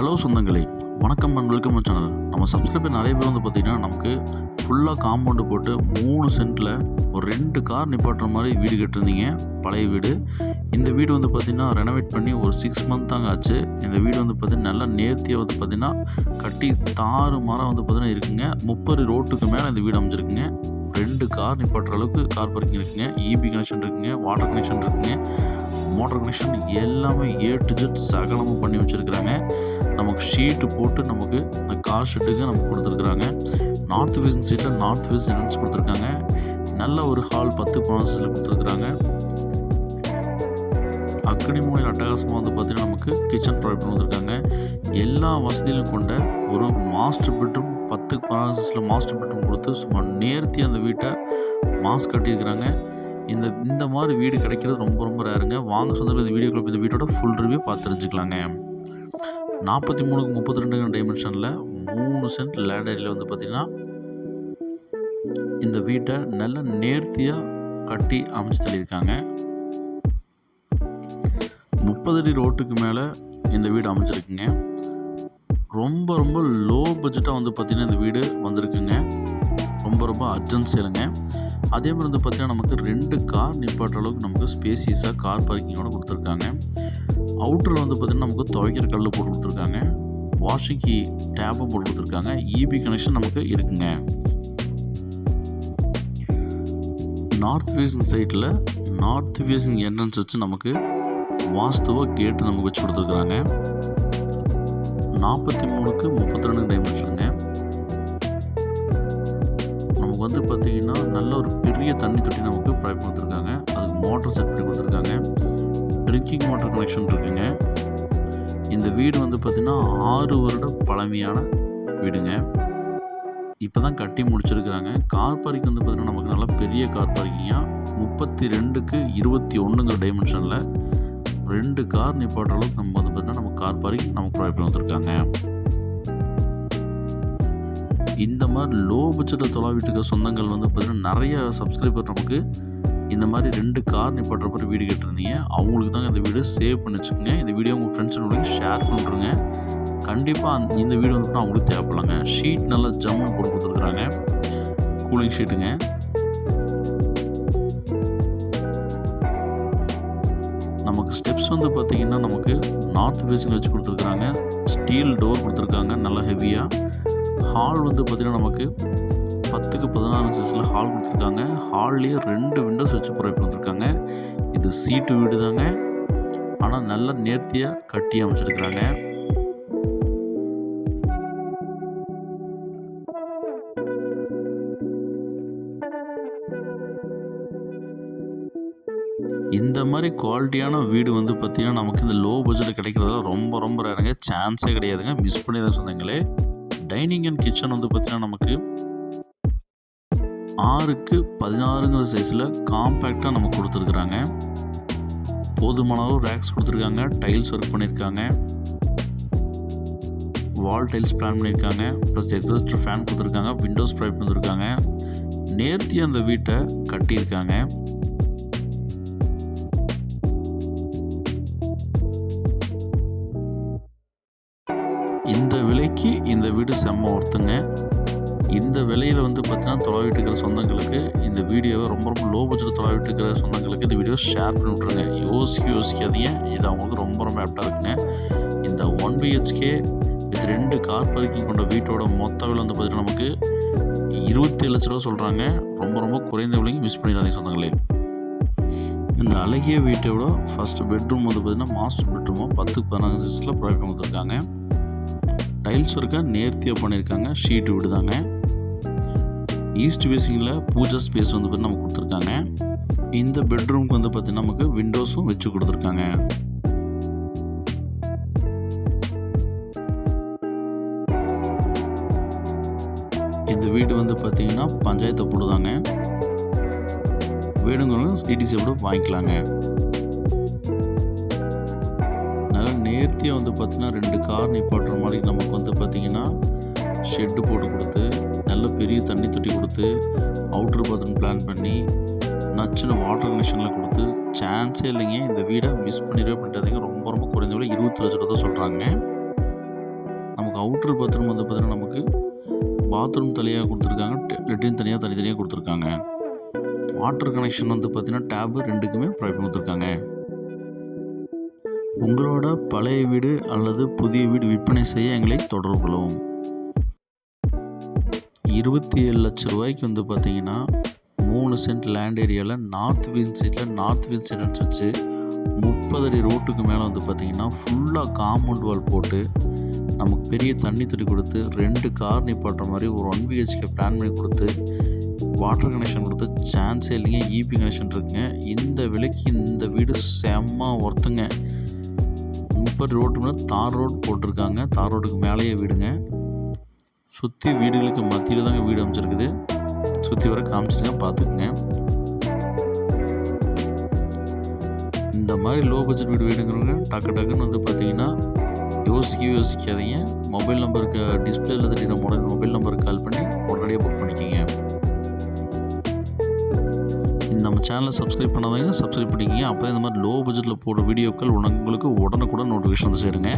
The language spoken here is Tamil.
ஹலோ சொந்தங்களே வணக்கம் அண்ட் வெல்கம் சேனல். நம்ம சப்ஸ்கிரைபர் நிறைய பேர் வந்து பார்த்திங்கன்னா நமக்கு ஃபுல்லாக காம்பவுண்டு போட்டு மூணு சென்ட்டில் ஒரு ரெண்டு கார் நிப்பாட்டுற மாதிரி வீடு கட்டிருந்தீங்க பழைய வீடு. இந்த வீடு வந்து பார்த்திங்கன்னா ரெனோவேட் பண்ணி ஒரு சிக்ஸ் மந்த் தாங்க ஆச்சு. இந்த வீடு வந்து பார்த்திங்கன்னா நல்லா நேர்த்தியாக வந்து பார்த்திங்கன்னா கட்டி தாறு மரம் வந்து பார்த்திங்கன்னா இருக்குங்க. முப்பது ரோட்டுக்கு மேலே இந்த வீடு அமைஞ்சிருக்குங்க. ரெண்டு கார் நிப்பாட்டுற அளவுக்கு கார் பார்க்கிங் இருக்குங்க. இபி கனெக்ஷன் இருக்குங்க வாட்டர் கனெக்ஷன் இருக்குங்க. மோட்டர் கனெக்ஷன் எல்லாமே ஏ டு ஜெட் சகலமும் பண்ணி வச்சுருக்குறாங்க. நமக்கு ஷீட்டு போட்டு நமக்கு இந்த கார் ஷெட்டுக்கு நமக்கு கொடுத்துருக்குறாங்க. நார்த் வெஸ்ட் சீட்டில் நார்த் வெஸ்ட் என்ட்ரன்ஸ் கொடுத்துருக்காங்க. நல்ல ஒரு ஹால் பத்து ப்ராசஸில் கொடுத்துருக்குறாங்க. அக்னி மூலையில் அட்டகாசமாக வந்து பார்த்திங்கன்னா நமக்கு கிச்சன் ப்ராடக்ட் வந்திருக்காங்க எல்லா வசதியிலும் கொண்ட ஒரு மாஸ்டர் பெட்ரூம் பத்து ப்ராசஸில் மாஸ்டர் பெட்ரூம் கொடுத்து சும்மா நேர்த்தி அந்த வீட்டை மாஸ்க் கட்டியிருக்கிறாங்க. இந்த இந்த மாதிரி வீடு கிடைக்கிறது ரொம்ப ரொம்ப ரேருங்க வாங்க சொந்தத்தில் இந்த வீடியோ இந்த வீட்டோட ஃபுல் ரிவ்யூ பார்த்து தெரிஞ்சுக்கலாங்க நாற்பத்தி மூணுக்கு முப்பத்தி ரெண்டு டைமென்ஷனில் மூணு சென்ட் லேண்ட் ஏரியில் வந்து பார்த்திங்கன்னா இந்த வீட்டை நல்ல நேர்த்தியாக கட்டி அமைச்சு தள்ளியிருக்காங்க. முப்பது அடி ரோட்டுக்கு மேலே இந்த வீடு அமைச்சிருக்குங்க ரொம்ப ரொம்ப லோ பட்ஜெட்டாக வந்து பார்த்திங்கன்னா இந்த வீடு வந்திருக்குங்க. ரொம்ப ரொம்ப அர்ஜென்ட் சேலுங்க அதே மாதிரி வந்து பார்த்திங்கன்னா நமக்கு ரெண்டு கார் நிப்பாட்டுற அளவுக்கு நமக்கு ஸ்பேசியஸாக கார் பார்க்கிங்கோட கொடுத்துருக்காங்க. அவுட்டரில் வந்து பார்த்திங்கன்னா நமக்கு துவைக்கிற கல் போட்டு கொடுத்துருக்காங்க. வாஷிங்க்கு டேப்பும் போட்டு கொடுத்துருக்காங்க. இபி கனெக்ஷன் நமக்கு இருக்குங்க. நார்த் ஃபேஸிங் சைட்டில் நார்த் ஃபேஸிங் என்ட்ரன்ஸ் வச்சு நமக்கு வாஸ்துவ கேட்டு நமக்கு வச்சு கொடுத்துருக்குறாங்க நாற்பத்தி மூணுக்கு முப்பத்தி ரெண்டு டைமென்ஷனுங்க நமக்கு வந்து பார்த்திங்கன்னா நல்ல ஒரு பெரிய தண்ணி தொட்டி நமக்கு ப்ரொவைட் கொடுத்துருக்காங்க. அதுக்கு மோட்டர் செட் பண்ணி கொடுத்துருக்காங்க. ட்ரிங்கிங் வாட்டர் கனெக்ஷன் இருக்குங்க. இந்த வீடு வந்து பார்த்திங்கன்னா ஆறு வருட பழமையான வீடுங்க. இப்போ தான் கட்டி முடிச்சிருக்கிறாங்க. கார் பார்க்கிங் வந்து பார்த்திங்கன்னா நமக்கு நல்லா பெரிய கார் பார்க்கிங்காக முப்பத்தி ரெண்டுக்கு இருபத்தி ஒன்றுங்கிற டைமென்ஷனில் ரெண்டு கார் நிப்பாட்டுற அளவுக்கு நம்ம வந்து பார்த்திங்கன்னா நம்ம கார் பார்க்கிங் நமக்கு ப்ரொவைட் பண்ணி வந்திருக்காங்க இந்த மாதிரி லோ பட்ஜெட்டில் தொலைவிட்டு இருக்க சொந்தங்கள் வந்து பார்த்திங்கன்னா நிறைய சப்ஸ்கிரைபர் நமக்கு இந்த மாதிரி ரெண்டு கார் நிப்பாட்டுற மாதிரி வீடு கேட்டிருந்தீங்க. அவங்களுக்கு தாங்க இந்த வீடு சேவ் பண்ணி வச்சுக்கோங்க. இந்த வீடியோ உங்கள் ஃப்ரெண்ட்ஸுடைய ஷேர் பண்ணுறேங்க கண்டிப்பாக அந்த இந்த வீடு வந்து அவங்களுக்கு தேவைப்படலாங்க. ஷீட் நல்லா ஜம்முன்னு போட்டு கொடுத்துருக்குறாங்க. கூலிங் ஷீட்டுங்க நமக்கு ஸ்டெப்ஸ் வந்து பார்த்திங்கன்னா நமக்கு நார்த் ஃபேஸிங் வச்சு கொடுத்துருக்குறாங்க. ஸ்டீல் டோர் கொடுத்துருக்காங்க நல்லா ஹெவியாக ஹால் வந்து பார்த்திங்கன்னா நமக்கு பத்துக்கு பதினாறு சைஸில் ஹால் கொடுத்துருக்காங்க. ஹால்லேயே ரெண்டு விண்டோஸ் வச்சு ப்ரொவைட் பண்ணிருக்காங்க இது சீட்டு வீடு தாங்க ஆனால் நல்லா நேர்த்தியாக கட்டி அமைச்சிருக்கிறாங்க. இந்த மாதிரி குவாலிட்டியான வீடு வந்து பார்த்திங்கன்னா நமக்கு இந்த லோ பட்ஜெட்டில் கிடைக்கிறதுல ரொம்ப ரொம்ப ரேருங்க சான்ஸே கிடையாதுங்க. மிஸ் பண்ணிடுற சொந்தங்களே டைனிங் அண்ட் கிச்சன் வந்து பார்த்திங்கன்னா நமக்கு ஆறுக்கு பதினாறுங்கிற சைஸில் காம்பேக்டாக நமக்கு கொடுத்துருக்குறாங்க. போதுமான அளவு ரேக்ஸ் கொடுத்துருக்காங்க டைல்ஸ் ஒர்க் பண்ணியிருக்காங்க வால் டைல்ஸ் பிளான் பண்ணியிருக்காங்க ப்ளஸ் எக்ஸஸ்ட் ஃபேன் கொடுத்துருக்காங்க விண்டோஸ் ப்ரைட் பண்ணியிருக்காங்க நேர்த்தியாக அந்த வீட்டை கட்டியிருக்காங்க. இந்த விலைக்கு இந்த வீடு செம்ம ஒருத்துங்க இந்த விலையில் வந்து பார்த்தீங்கன்னா தொலைவிட்டு இருக்கிற சொந்தங்களுக்கு இந்த வீடியோவை ரொம்ப ரொம்ப லோ பட்ஜெட் தொலைவிட்டு இருக்கிற சொந்தங்களுக்கு இந்த வீடியோ ஷேர் பண்ணி விட்ருங்க யோசிக்க யோசிக்காதீங்க. இது அவங்களுக்கு ரொம்ப ரொம்ப ஆப்டாக இருக்குங்க. இந்த ஒன் பிஹெச்கே வித் ரெண்டு கார் பார்க்கிங் கொண்ட வீட்டோட மொத்த விலை வந்து பார்த்தீங்கன்னா நமக்கு இருபத்தேழு லட்ச ரூபா சொல்கிறாங்க ரொம்ப ரொம்ப குறைந்த விலைக்கு மிஸ் பண்ணிடாதீங்க சொந்தங்களே. இந்த அழகிய வீட்டோட ஃபஸ்ட்டு பெட்ரூம் வந்து பார்த்திங்கன்னா மாஸ்டர் பெட்ரூமாக பத்துக்கு பதினாறு சைஸில் ப்ரொவைட் கொடுத்துருக்காங்க. டைல்ஸ் ஒர்க்கை நேர்த்தியாக பண்ணியிருக்காங்க. ஷீட்டு விடுதாங்க. ஈஸ்ட் ஃபேஸிங்கில் பூஜா ஸ்பேஸ் வந்து பார்த்திங்கன்னா நமக்கு கொடுத்துருக்காங்க. இந்த பெட்ரூம்க்கு வந்து பார்த்திங்கன்னா நமக்கு விண்டோஸும் வச்சு கொடுத்துருக்காங்க. இந்த வீடு வந்து பார்த்திங்கன்னா பஞ்சாயத்து போடுதாங்க. வேணுங்கிறவங்க டிடிசி கூட வாங்கிக்கலாங்க. நேர்த்தியாக வந்து பார்த்திங்கன்னா ரெண்டு கார் நிப்பாட்டுற மாதிரி நமக்கு வந்து பார்த்திங்கன்னா ஷெட்டு போட்டு கொடுத்து நல்ல பெரிய தண்ணி தொட்டி கொடுத்து அவுட்ரு பாத்ரூம் பிளான் பண்ணி நச்சுன்னு வாட்டர் கனெக்ஷனில் கொடுத்து சான்ஸே இல்லைங்க. இந்த வீடை மிஸ் பண்ணிடவே பண்ணிட்டாதீங்க ரொம்ப ரொம்ப குறைந்த விட இருபத்தி லட்ச ரூபா தான் சொல்கிறாங்க அவுட்ரு பாத்ரூம் வந்து பார்த்திங்கன்னா நமக்கு பாத்ரூம் தனியாக கொடுத்துருக்காங்க. லெட்டின் தனியாக தனித்தனியாக கொடுத்துருக்காங்க. வாட்டர் கனெக்ஷன் வந்து பார்த்திங்கன்னா டேபு ரெண்டுக்குமே ப்ரொவைட் கொடுத்துருக்காங்க. உங்களோட பழைய வீடு அல்லது புதிய வீடு விற்பனை செய்ய எங்களை தொடர்பு கொள்ளவும். இருபத்தி ஏழு லட்ச ரூபாய்க்கு வந்து பார்த்தீங்கன்னா மூணு சென்ட் லேண்ட் ஏரியாவில் நார்த் வீன் சைடில் நார்த் வீன் சைடு வச்சு முப்பது அடி ரோட்டுக்கு மேலே வந்து பார்த்திங்கன்னா ஃபுல்லாக காம்பவுண்ட் வால் போட்டு நமக்கு பெரிய தண்ணி துடி கொடுத்து ரெண்டு கார் நிப்பாட்டுற மாதிரி ஒரு ஒன் பிஹெச்கே பிளான் பண்ணி கொடுத்து வாட்டர் கனெக்ஷன் கொடுத்து சான்ஸே இல்லைங்க இபி கனெக்ஷன் இருக்குங்க. இந்த விலைக்கு இந்த வீடு செம்ம ஒர்த்துங்க முப்பது ரோட்டு தார் ரோடு போட்டிருக்காங்க. தார் ரோட்டுக்கு மேலேயே வீடுங்க. சுற்றி வீடுகளுக்கு மத்தியில் தாங்க வீடு அமைச்சிருக்குது. சுற்றி வர காமிச்சிருங்க பார்த்துக்குங்க. இந்த மாதிரி லோ பட்ஜெட் வீடு வேணுங்கிறவங்க டக்கு டக்குன்னு வந்து பார்த்தீங்கன்னா யோசிக்க யோசிக்காதீங்க. மொபைல் நம்பருக்கு டிஸ்பிளேல தெரியுற மொபைல் மொபைல் நம்பருக்கு கால் பண்ணி உடனடியாக புக் பண்ணிக்கிங்க. நம்ம சேனலை சப்ஸ்கிரைப் பண்ணாதவங்க சப்ஸ்கிரைப் பண்ணிக்கிங்க. அப்போ இந்த மாதிரி லோ பட்ஜெட்டில் போடுற வீடியோக்கள் உங்களுக்கு உடனுக்குடன் நோட்டிஃபிகேஷன் வந்து சேருங்க.